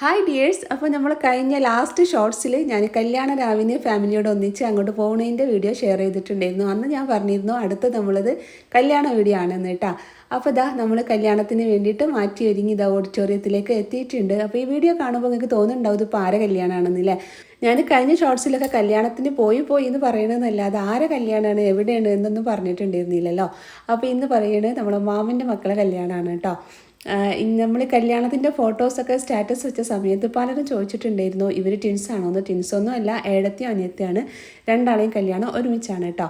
Hi dears അപ്പോൾ നമ്മൾ കഴിഞ്ഞ ലാസ്റ്റ് ഷോർട്സിൽ ഞാൻ കല്യാണ രാവിനെ ഫാമിലിയോട് ഒന്നിച്ച് അങ്ങോട്ട് പോകുന്നതിന്റെ വീഡിയോ ഷെയർ ചെയ്തിട്ടുണ്ടായിരുന്നു. അന്ന് ഞാൻ പറഞ്ഞിരുന്നു അടുത്ത് നമ്മളത് കല്യാണ വീഡിയോ ആണെന്ന് കേട്ടോ. അപ്പോൾ ഇതാ നമ്മൾ കല്യാണത്തിന് വേണ്ടിയിട്ട് മാറ്റി ഒരുങ്ങി ഇതാ ഓഡിറ്റോറിയത്തിലേക്ക് എത്തിയിട്ടുണ്ട്. അപ്പോൾ ഈ വീഡിയോ കാണുമ്പോൾ നിങ്ങൾക്ക് തോന്നുന്നുണ്ടാവും ഇത് പാര കല്യാണമാണെന്നില്ലേ ഞാൻ കഴിഞ്ഞ ഷോർട്സിലൊക്കെ കല്യാണത്തിന് പോയി പോയി എന്ന് പറയണമെന്നല്ലാതെ ആരെ കല്യാണമാണ് എവിടെയാണ് എന്നൊന്നും പറഞ്ഞിട്ടുണ്ടായിരുന്നില്ലല്ലോ. അപ്പോൾ ഇന്ന് പറയുന്നത് നമ്മളെ മാമന്റെ മക്കളെ കല്യാണമാണ് കേട്ടോ. നമ്മൾ കല്യാണത്തിന്റെ ഫോട്ടോസൊക്കെ സ്റ്റാറ്റസ് വെച്ച സമയത്ത് പലരും ചോദിച്ചിട്ടുണ്ടായിരുന്നു ഇവർ ടിൻസ് ആണോ? എന്ന്. ടിൻസൊന്നും അല്ല ഏഴത്തെയും അനിയത്തെയാണ്. രണ്ടാളെയും കല്യാണം ഒരുമിച്ചാണ് കേട്ടോ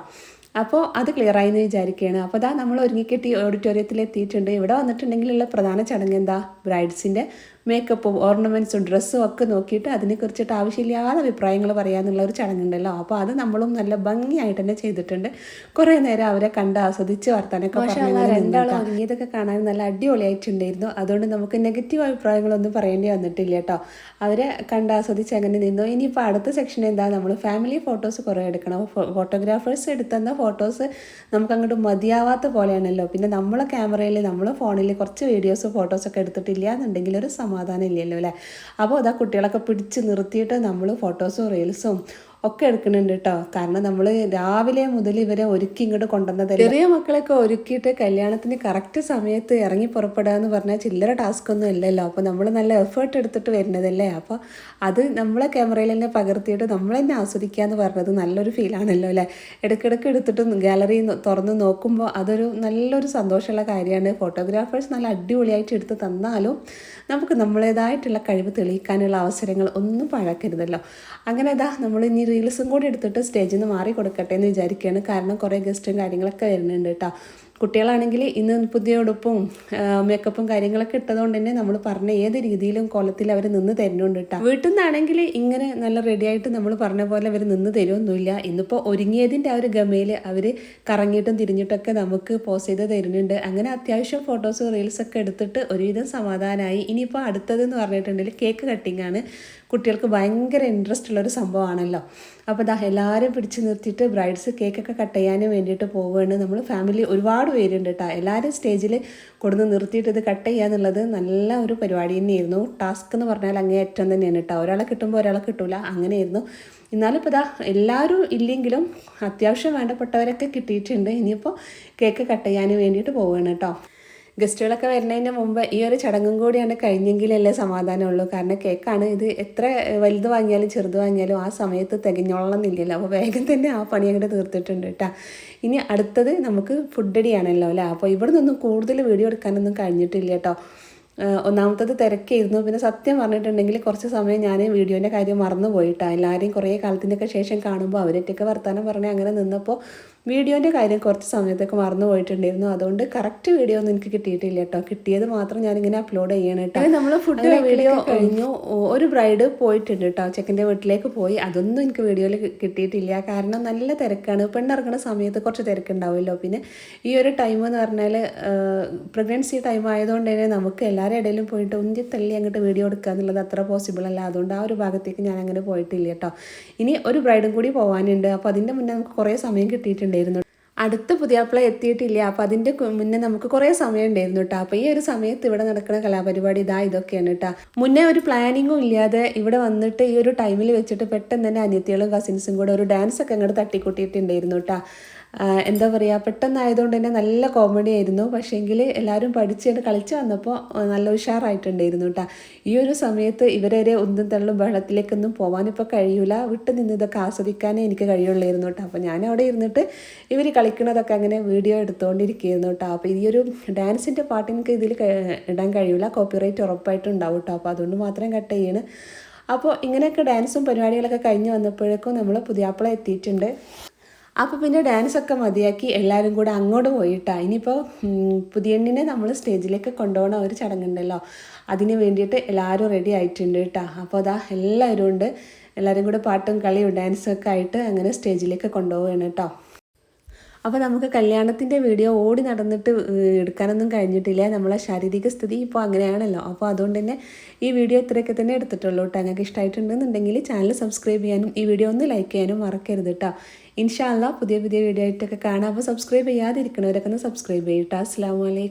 അപ്പോൾ അത് ക്ലിയർ ആയി എന്ന് വിചാരിക്കുകയാണ് അപ്പോൾ അതാ നമ്മൾ ഒരുങ്ങിക്കെട്ടി ഓഡിറ്റോറിയത്തിൽ എത്തിയിട്ടുണ്ട് ഇവിടെ വന്നിട്ടുണ്ടെങ്കിലുള്ള പ്രധാന ചടങ്ങ് എന്താ? ബ്രൈഡ്സിന്റെ മേക്കപ്പും ഓർണമെന്റ്സും ഡ്രസ്സും ഒക്കെ നോക്കിയിട്ട് അതിനെക്കുറിച്ചിട്ട് ആവശ്യമില്ലാതെ അഭിപ്രായങ്ങൾ പറയാമെന്നുള്ള ഒരു ചടങ്ങുണ്ടല്ലോ. അപ്പോൾ അത് നമ്മളും നല്ല ഭംഗിയായിട്ട് തന്നെ ചെയ്തിട്ടുണ്ട്. കുറേ നേരം അവരെ കണ്ട് ആസ്വദിച്ച് വർത്താനൊക്കെ പറഞ്ഞു രണ്ടാളും ഒരുങ്ങിയതൊക്കെ കാണാൻ നല്ല അടിപൊളിയായിട്ടുണ്ടായിരുന്നു. അതുകൊണ്ട് നമുക്ക് നെഗറ്റീവ് അഭിപ്രായങ്ങളൊന്നും പറയേണ്ടി വന്നിട്ടില്ല കേട്ടോ. അവരെ കണ്ട് ആസ്വദിച്ച് അങ്ങനെ നിന്നു. ഇനിയിപ്പോൾ അടുത്ത സെക്ഷൻ എന്താ? നമ്മൾ ഫാമിലി ഫോട്ടോസ് കുറേ എടുക്കണം. ഫോട്ടോഗ്രാഫേഴ്സ് എടുത്തുന്ന ഫോട്ടോസ് നമുക്ക് അങ്ങോട്ട് മതിയാവാത്ത പോലെയാണല്ലോ. പിന്നെ നമ്മളെ ക്യാമറയിൽ നമ്മളെ ഫോണിൽ കുറച്ച് വീഡിയോസ് ഫോട്ടോസൊക്കെ എടുത്തിട്ടില്ല എന്നുണ്ടെങ്കിൽ ഒരു സമാധാനം സമാധാനം ഇല്ലല്ലോ അല്ലേ? അപ്പോൾ അതാ കുട്ടികളൊക്കെ പിടിച്ച് നിർത്തിയിട്ട് നമ്മൾ ഫോട്ടോസും റീൽസും ഒക്കെ എടുക്കുന്നുണ്ട് കേട്ടോ കാരണം നമ്മൾ രാവിലെ മുതൽ ഇവരെ ഒരുക്കി ഇങ്ങോട്ട് കൊണ്ടുവന്നത് ചെറിയ മക്കളൊക്കെ ഒരുക്കിയിട്ട് കല്യാണത്തിന് കറക്റ്റ് സമയത്ത് ഇറങ്ങി പുറപ്പെടുക എന്ന് പറഞ്ഞാൽ ചില്ലറ ടാസ്ക് ഒന്നും ഇല്ലല്ലോ അപ്പോൾ നമ്മൾ നല്ല എഫേർട്ട് എടുത്തിട്ട് വരുന്നതല്ലേ? അപ്പോൾ അത് നമ്മളെ ക്യാമറയിൽ തന്നെ പകർത്തിയിട്ട് നമ്മൾ തന്നെ ആസ്വദിക്കുക എന്ന് പറഞ്ഞത് നല്ലൊരു ഫീലാണല്ലോ അല്ലേ? ഇടയ്ക്കിടയ്ക്ക് എടുത്തിട്ട് ഗാലറി തുറന്ന് നോക്കുമ്പോൾ അതൊരു നല്ലൊരു സന്തോഷമുള്ള കാര്യമാണ്. ഫോട്ടോഗ്രാഫേഴ്സ് നല്ല അടിപൊളിയായിട്ട് എടുത്ത് തന്നാലും നമുക്ക് നമ്മളേതായിട്ടുള്ള കഴിവ് തെളിയിക്കാനുള്ള അവസരങ്ങൾ ഒന്നും പഴക്കരുതല്ലോ. അങ്ങനെ ഇതാ നമ്മൾ ഇനി റീൽസും കൂടി എടുത്തിട്ട് സ്റ്റേജിൽ നിന്ന് മാറി കൊടുക്കട്ടെ എന്ന് വിചാരിക്കുകയാണ് കാരണം കുറേ ഗസ്റ്റും കാര്യങ്ങളൊക്കെ വരുന്നുണ്ട് കേട്ടോ കുട്ടികളാണെങ്കിൽ ഇന്ന് പുതിയ ഉടുപ്പും മേക്കപ്പും കാര്യങ്ങളൊക്കെ ഇട്ടതുകൊണ്ട് തന്നെ നമ്മൾ പറഞ്ഞ ഏത് രീതിയിലും കൊലത്തിൽ അവർ നിന്ന് തരുന്നുണ്ട് കേട്ടോ വീട്ടിൽ നിന്നാണെങ്കിൽ ഇങ്ങനെ നല്ല റെഡിയായിട്ട് നമ്മൾ പറഞ്ഞ പോലെ അവർ നിന്ന് തരുമൊന്നുമില്ല ഇന്നിപ്പോൾ ഒരുങ്ങിയതിന്റെ ആ ഒരു ഗമയിൽ അവർ കറങ്ങിയിട്ടും തിരിഞ്ഞിട്ടൊക്കെ നമുക്ക് പോസ്റ്റ് ചെയ്ത് തരുന്നുണ്ട്. അങ്ങനെ അത്യാവശ്യം ഫോട്ടോസ് റീൽസൊക്കെ എടുത്തിട്ട് ഒരുവിധം സമാധാനമായി ഇനിയിപ്പോൾ അടുത്തതെന്ന് പറഞ്ഞിട്ടുണ്ടെങ്കിൽ കേക്ക് കട്ടിംഗ് ആണ്. കുട്ടികൾക്ക് ഭയങ്കര ഇൻട്രസ്റ്റ് ഉള്ളൊരു സംഭവമാണല്ലോ. അപ്പോൾ ദാ എല്ലാവരും പിടിച്ചു നിർത്തിയിട്ട് ബ്രൈഡ്സ് കേക്കൊക്കെ കട്ട് ചെയ്യാനും വേണ്ടിയിട്ട് പോവുകയാണ്. നമ്മൾ ഫാമിലി ഒരുപാട് പേരുണ്ട് കേട്ടോ എല്ലാവരും സ്റ്റേജിൽ കൊടുന്ന് നിർത്തിയിട്ട് ഇത് കട്ട് ചെയ്യുക എന്നുള്ളത് നല്ല ഒരു പരിപാടി തന്നെയായിരുന്നു. ടാസ്ക് എന്ന് പറഞ്ഞാൽ അങ്ങേയറ്റം തന്നെയാണ് കേട്ടോ ഒരാളെ കിട്ടുമ്പോൾ ഒരാളെ കിട്ടൂല അങ്ങനെയായിരുന്നു. എന്നാലും ഇപ്പോൾ ഇതാ എല്ലാവരും ഇല്ലെങ്കിലും അത്യാവശ്യം വേണ്ടപ്പെട്ടവരൊക്കെ കിട്ടിയിട്ടുണ്ട്. ഇനിയിപ്പോൾ കേക്ക് കട്ട് ചെയ്യാൻ വേണ്ടിയിട്ട് പോവുകയാണ് കേട്ടോ ഗസ്റ്റുകളൊക്കെ വരുന്നതിന് മുമ്പ് ഈ ഒരു ചടങ്ങും കൂടിയാണ് കഴിഞ്ഞെങ്കിലല്ലേ സമാധാനമുള്ളൂ. കാരണം കേക്കാണ് ഇത് എത്ര വലുത് വാങ്ങിയാലും ചെറുത് വാങ്ങിയാലും ആ സമയത്ത് തികഞ്ഞോളണമെന്നില്ലല്ലോ അപ്പോൾ വേഗം തന്നെ ആ പണി അങ്ങോട്ട് തീർത്തിട്ടുണ്ട് കേട്ടോ. ഇനി അടുത്തത് നമുക്ക് ഫുഡ് അടിയാണല്ലോ അല്ലേ? അപ്പോൾ ഇവിടെ നിന്നും കൂടുതൽ വീഡിയോ എടുക്കാനൊന്നും കഴിഞ്ഞിട്ടില്ല കേട്ടോ. ഒന്നാമത്തത് തിരക്കായിരുന്നു. പിന്നെ സത്യം പറഞ്ഞിട്ടുണ്ടെങ്കിൽ കുറച്ച് സമയം ഞാൻ വീഡിയോന്റെ കാര്യം മറന്നു പോയിട്ടാണ് എല്ലാവരെയും കുറേ കാലത്തിന്റെയൊക്കെ ശേഷം കാണുമ്പോൾ അവരൊക്കെ വർത്തമാനം പറഞ്ഞ് അങ്ങനെ നിന്നപ്പോൾ വീഡിയോന്റെ കാര്യം കുറച്ച് സമയത്തൊക്കെ മറന്നു പോയിട്ടുണ്ടായിരുന്നു. അതുകൊണ്ട് കറക്റ്റ് വീഡിയോ ഒന്നും എനിക്ക് കിട്ടിയിട്ടില്ല കേട്ടോ കിട്ടിയത് മാത്രം ഞാനിങ്ങനെ അപ്ലോഡ് ചെയ്യണം കേട്ടോ നമ്മൾ ഫുഡ് വീഡിയോ കഴിഞ്ഞു. ഒരു ബ്രൈഡ് പോയിട്ടുണ്ട് കേട്ടോ ചെക്കന്റെ വീട്ടിലേക്ക് പോയി. അതൊന്നും എനിക്ക് വീഡിയോയിൽ കിട്ടിയിട്ടില്ല. കാരണം നല്ല തിരക്കാണ്. പെണ്ണിറങ്ങുന്ന സമയത്ത് കുറച്ച് തിരക്കുണ്ടാവുമല്ലോ. പിന്നെ ഈ ഒരു ടൈം എന്ന് പറഞ്ഞാൽ പ്രഗ്നൻസി ടൈം ആയതുകൊണ്ട് തന്നെ നമുക്ക് എല്ലാവരുടെ ഇടയിലും പോയിട്ട് ഒന്നി തള്ളി അങ്ങോട്ട് വീഡിയോ എടുക്കുക എന്നുള്ളത് അത്ര പോസിബിൾ അല്ല. അതുകൊണ്ട് ആ ഒരു ഭാഗത്തേക്ക് ഞാൻ അങ്ങനെ പോയിട്ടില്ല കേട്ടോ. ഇനി ഒരു ബ്രൈഡും കൂടി പോകാനുണ്ട് അപ്പോൾ അതിന്റെ മുന്നേ നമുക്ക് കുറേ സമയം കിട്ടിയിട്ടുണ്ട് ഉണ്ടായിരുന്നു അടുത്ത പുതിയാപ്പിള എത്തിയിട്ടില്ല. അപ്പോൾ അതിന്റെ മുന്നേ നമുക്ക് കുറേ സമയം ഉണ്ടായിരുന്നു കേട്ടോ അപ്പോൾ ഈ ഒരു സമയത്ത് ഇവിടെ നടക്കുന്ന കലാപരിപാടി ഇതാ ഇതൊക്കെയാണ് കേട്ടോ മുന്നേ ഒരു പ്ലാനിങ്ങും ഇല്ലാതെ ഇവിടെ വന്നിട്ട് ഈ ഒരു ടൈമിൽ വെച്ചിട്ട് പെട്ടെന്ന് തന്നെ അനിയത്തികളും കസിൻസും കൂടെ ഒരു ഡാൻസ് ഒക്കെ അങ്ങോട്ട് തട്ടിക്കൂട്ടിയിട്ടുണ്ടായിരുന്നു കേട്ടോ എന്താ പറയുക പെട്ടെന്നായതുകൊണ്ട് തന്നെ നല്ല കോമഡി ആയിരുന്നു. പക്ഷേങ്കിൽ എല്ലാവരും പഠിച്ചുകൊണ്ട് കളിച്ച് വന്നപ്പോൾ നല്ല ഉഷാറായിട്ടുണ്ടായിരുന്നു കേട്ടോ ഈ ഒരു സമയത്ത് ഇവരെ ഒന്നും തള്ളും ബഹളത്തിലേക്കൊന്നും പോകാനിപ്പോൾ കഴിയൂല. വിട്ടു നിന്ന് ഇതൊക്കെ ആസ്വദിക്കാനേ എനിക്ക് കഴിയുള്ളായിരുന്നു കേട്ടോ അപ്പോൾ ഞാൻ അവിടെ ഇരുന്നിട്ട് ഇവർ കളിക്കുന്നതൊക്കെ അങ്ങനെ വീഡിയോ എടുത്തുകൊണ്ടിരിക്കുകയായിരുന്നു കേട്ടോ അപ്പോൾ ഈ ഒരു ഡാൻസിന്റെ പാട്ട് എനിക്ക് ഇതിൽ ഇടാൻ കഴിയില്ല കോപ്പിറൈറ്റ് ഉറപ്പായിട്ടും ഉണ്ടാവും കേട്ടോ അപ്പോൾ അതുകൊണ്ട് മാത്രം കട്ട് ചെയ്യണം. അപ്പോൾ ഇങ്ങനെയൊക്കെ ഡാൻസും പരിപാടികളൊക്കെ കഴിഞ്ഞ് വന്നപ്പോഴേക്കും നമ്മൾ പുതിയാപ്പിള എത്തിയിട്ടുണ്ട്. അപ്പോൾ പിന്നെ ഡാൻസൊക്കെ മതിയാക്കി എല്ലാവരും കൂടെ അങ്ങോട്ട് പോയിട്ടാണ് ഇനിയിപ്പോൾ പുതിയണ്ണിനെ നമ്മൾ സ്റ്റേജിലേക്ക് കൊണ്ടുപോകണ ഒരു ചടങ്ങുണ്ടല്ലോ. അതിന് വേണ്ടിയിട്ട് എല്ലാവരും റെഡി ആയിട്ടുണ്ട് കേട്ടോ അപ്പോൾ അതാ എല്ലാവരും ഉണ്ട്. എല്ലാവരും കൂടെ പാട്ടും കളിയും ഡാൻസും ഒക്കെ ആയിട്ട് അങ്ങനെ സ്റ്റേജിലേക്ക് കൊണ്ടുപോവുകയാണ് കേട്ടോ അപ്പോൾ നമുക്ക് കല്യാണത്തിന്റെ വീഡിയോ ഓടി നടന്നിട്ട് എടുക്കാനൊന്നും കഴിഞ്ഞിട്ടില്ല. നമ്മളെ ശാരീരിക സ്ഥിതി ഇപ്പോൾ അങ്ങനെയാണല്ലോ. അപ്പോൾ അതുകൊണ്ട് തന്നെ ഈ വീഡിയോ ഇത്രയൊക്കെ തന്നെ എടുത്തിട്ടുള്ളൂ കേട്ടോ. ഞങ്ങൾക്ക് ഇഷ്ടമായിട്ടുണ്ടെന്നുണ്ടെങ്കിൽ ചാനൽ സബ്സ്ക്രൈബ് ചെയ്യാനും ഈ വീഡിയോ ഒന്ന് ലൈക്ക് ചെയ്യാനും മറക്കരുത് കേട്ടോ. ഇൻഷാല്ല പുതിയ പുതിയ വീഡിയോ ആയിട്ടൊക്കെ കാണാം. അപ്പോൾ സബ്സ്ക്രൈബ് ചെയ്യാതിരിക്കണവരൊക്കെ ഒന്ന് സബ്സ്ക്രൈബ് ചെയ്യട്ടോ അസ്സാം വലൈക്കും